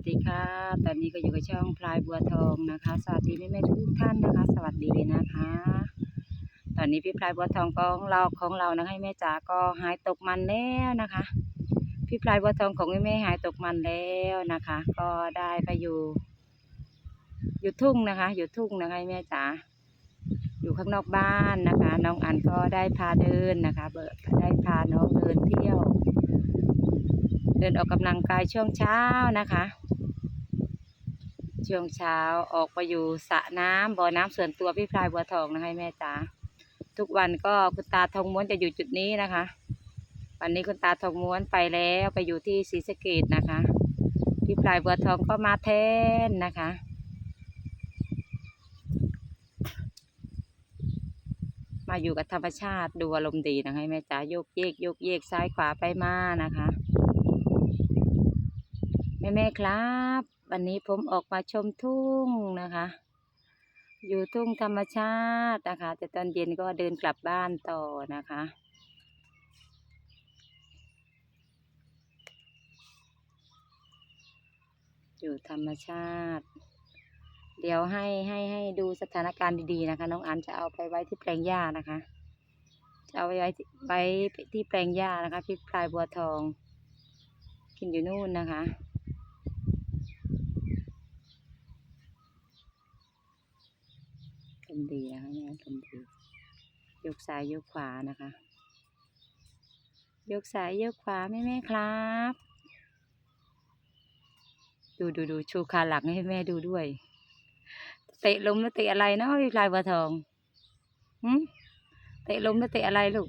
วัสดีค่ะ ตอนนี้ก็อยู่กับช่องพลายบัวทองนะคะ สวัสดีแม่แม่ทุกท่านนะคะ สวัสดีนะคะ ตอนนี้พี่พลายบัวทองของเราของเรานะคะให้แม่จ๋าก็หายตกมันแล้วนะคะ พี่พลายบัวทองของแม่แม่หายตกมันแล้วนะคะ ก็ได้ไปอยู่อยู่ทุ่งนะคะ อยู่ทุ่งนะคะแม่จ๋าอยู่ข้างนอกบ้านนะคะ น้องอันก็ได้พาเดินนะคะเบิร์ได้พาน้องเดินเที่ยวเดินออกกำลังกายช่วงเช้านะคะ ช่วงเช้าออกไปอยู่สระน้ำบ่อน้ำส่วนตัวพี่พลายบัวทองนะคะแม่จ๋าทุกวันก็คุณตาทองม้วนจะอยู่จุดนี้นะคะ วันนี้คุณตาทองม้วนไปแล้วไปอยู่ที่ศรีสะเกดนะคะ พี่พลายบัวทองก็มาแทนนะคะมาอยู่กับธรรมชาติดูอารมณ์ดีนะคะแม่จ๋าโยกเยกโยกเยกซ้ายขวาไปมานะคะ แม่แม่ครับ วันนี้ผมออกมาชมทุ่งนะคะ อยู่ทุ่งธรรมชาตินะคะ แต่ตอนเย็นก็เดินกลับบ้านต่อนะคะ อยู่ธรรมชาติ เดี๋ยวให้ให้ให้ดูสถานการณ์ดีๆนะคะ น้องอันจะเอาไปไว้ที่แปลงหญ้านะคะ จะเอาไว้ไว้ที่ไว้ที่แปลงหญ้านะคะพี่พลายบัวทอง กินอยู่นู่นนะคะ ลมะคะเนี่ยลมดียกซ้ายยกขวานะคะ ยกซ้ายยกขวาแม่แม่ครับ ดูดูดูชูขาหลังให้แม่ดูด้วย เตะลมแล้วเตะอะไรเนาะพี่ลายบัวทองหืมเตะลมแล้วเตะอะไรลูก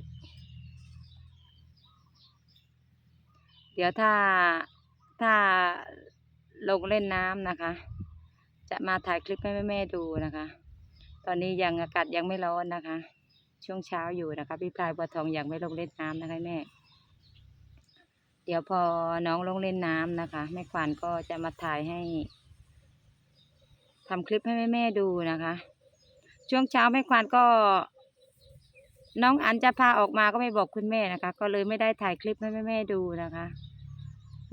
เดี๋ยวถ้าถ้าลงเล่นน้ำนะคะ จะมาถ่ายคลิปให้แม่ๆดูนะคะ อนนี้ยังอากาศยังไม่ร้อนนะคะ ช่วงเช้าอยู่นะคะ พี่พลายบัวทองยังไม่ลงเล่นน้ำนะคะแม่ เดี๋ยวพอน้องลงเล่นน้ำนะคะแม่ขวัญก็จะมาถ่ายให้ทำคลิปให้แม่ๆดูนะคะ ช่วงเช้าแม่ขวัญก็น้องอันจะพาออกมาก็ไม่บอกคุณแม่นะคะ ก็เลยไม่ได้ถ่ายคลิปให้แม่ๆดูนะคะ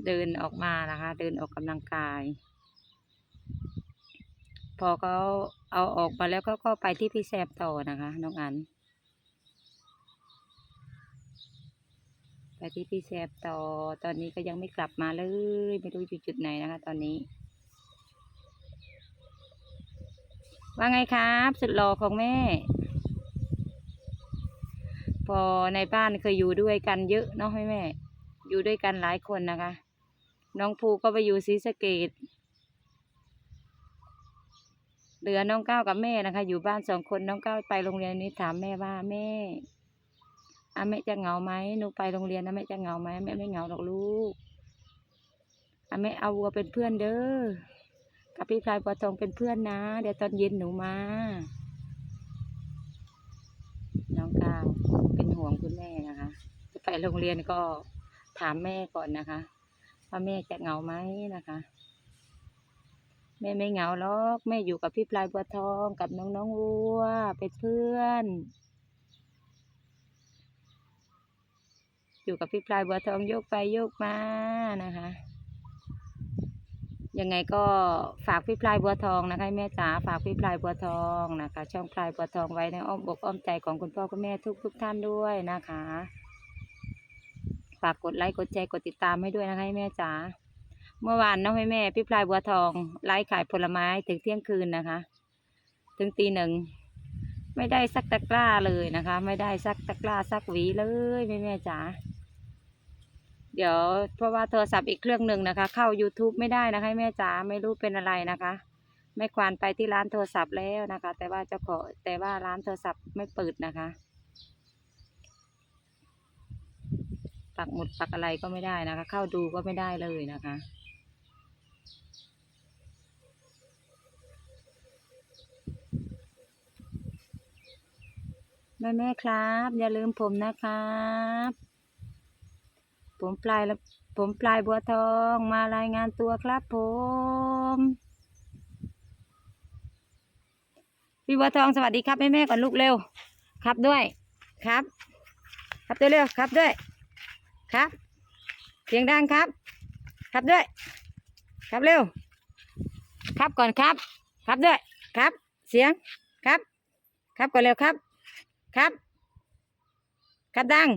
เดินออกมานะคะ เดินออกกำลังกาย พอเขาเอาออกมาแล้วก็ก็ไปที่พี่แซมต่อนะคะ น้องอัน ไปที่พี่แซมต่อ ตอนนี้ก็ยังไม่กลับมาเลย ไม่รู้อยู่จุดไหนนะคะ ตอนนี้ ว่าไงครับ สุดหล่อของแม่ พอในบ้านเคยอยู่ด้วยกันเยอะเนาะให้แม่ อยู่ด้วยกันหลายคนนะคะ น้องภูก็ไปอยู่ศรีสะเกด เหลือน้องก้าวกับแม่นะคะ อยู่บ้านสองคนน้องก้าวไปโรงเรียนนี้ถามแม่ว่าแม่อาแม่จะเหงาไหมหนูไปโรงเรียนนะแม่จะเหงาไหมแม่ไม่เหงาหรอกลูกอาแม่เอาวัวเป็นเพื่อนเด้อกับพี่พลายบัวทองเป็นเพื่อนนะ เดี๋ยวตอนเย็นหนูมาน้องก้าวเป็นห่วงคุณแม่นะคะ จะไปโรงเรียนก็ถามแม่ก่อนนะคะว่าแม่จะเหงาไหมนะคะ แม่ไม่เหงาหรอกแม่อยู่กับพี่พลายบัวทองกับน้องน้องวัวเป็นเพื่อน อยู่กับพี่พลายบัวทองโยกไปโยกมานะคะยังไงก็ฝากพี่พลายบัวทองนะคะแม่จ๋าฝากพี่พลายบัวทองนะคะ ช่องพลายบัวทองไว้ในอ้อมอกอ้อมใจของคุณพ่อคุณแม่ทุกทุกท่านด้วยนะคะ ฝากกดไลค์กดแชร์กดติดตามให้ด้วยนะคะแม่จ๋า เมื่อวานน้องแม่แม่พี่พลายบัวทองไลฟ์ขายผลไม้ถึงเที่ยงคืนนะคะ ถึงตีหนึ่งไม่ได้สักตะกร้าเลยนะคะ ไม่ได้สักตะกร้าสักหวีเลยแม่แม่จ๋าเดี๋ยวเพราะว่าโทรศัพท์อีกเครื่องหนึ่งนะคะ เข้า YouTube ไม่ได้นะคะแม่จ๋าไม่รู้เป็นอะไรนะคะแม่ควานไปที่ร้านโทรศัพท์แล้วนะคะ แต่ว่าเจ้าขอแต่ว่าร้านโทรศัพท์ไม่เปิดนะคะปักหมุดปักอะไรก็ไม่ได้นะคะ เข้าดูก็ไม่ได้เลยนะคะ แม่แม่ครับ อย่าลืมผมนะครับ ผมปลายแล้วผมปลายบัวทองมารายงานตัวครับผมพี่บัวทองสวัสดีครับแม่แม่ก่อนลูกเร็ว ครับด้วยครับ ครับด้วยเร็วครับด้วย ครับ เสียงดังครับ ครับด้วย ครับเร็ว ครับก่อนครับ ครับด้วย ครับ เสียงครับ ครับก่อนเร็วครับ ครับ ครับดัง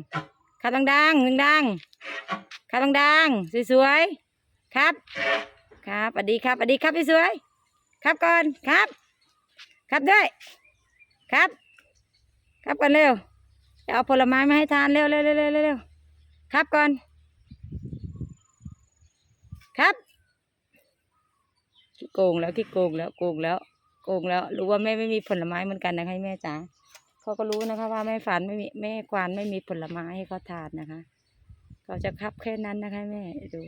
ครับดังดังดังดังครับดังดังสวยๆ ครับ ครับสวัสดีครับสวัสดีครับสวยๆ ครับก่อน ครับ ครับด้วย ครับ ครับก่อนเร็วจะเอาผลไม้มาให้ทานเร็วเร็วเร็วเร็วเร็วเร็วครับก่อน ครับขี้โกงแล้วขี้โกงแล้วโกงแล้วโกงแล้วรู้ว่าแม่ไม่มีผลไม้เหมือนกันนะคะแม่จ๋า เขาก็รู้นะคะ ว่าแม่ฝันไม่มีแม่ควานไม่มีผลไม้ให้เขาทานนะคะเขาจะคับแค่นั้นนะคะแม่ดู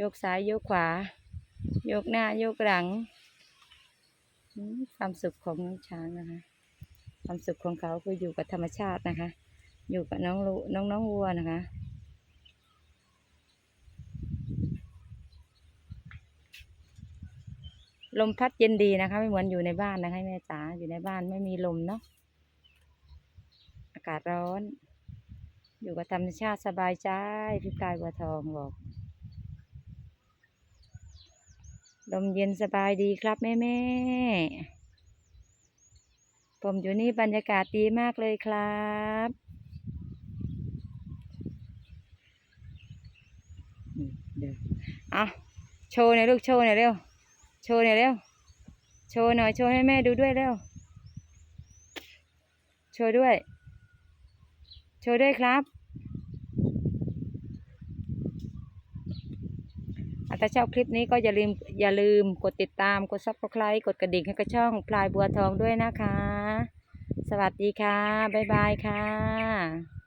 ยกซ้ายยกขวา ยกหน้ายกหลังความสุขของน้องช้างนะคะ ความสุขของเขาคืออยู่กับธรรมชาตินะคะ อยู่กับน้องลูน้องน้องวัวนะคะ ลมพัดเย็นดีนะคะ ไม่เหมือนอยู่ในบ้านนะคะแม่จ๋าอยู่ในบ้านไม่มีลมเนาะากาศร้อน อยู่กับธรรมชาติสบายใจพี่กายบัวทองบอก ลมเย็นสบายดีครับแม่แม่ผมอยู่นี่บรรยากาศดีมากเลยครับเอะโชว์หน่อยลูกโชว์หน่อยเร็ว โชว์หน่อยเร็ว โชว์หน่อยโชว์ให้แม่ดูด้วยเร็ว โชว์ด้วย โชว์ด้วยครับอาถ้าชอบคลิปนี้ก็อย่าลืมอย่าลืมกดติดตามกดซับสไครต์กดกระดิ่งให้กับช่องพลายบัวทองด้วยนะคะ สวัสดีค่ะ บ๊ายบายค่ะ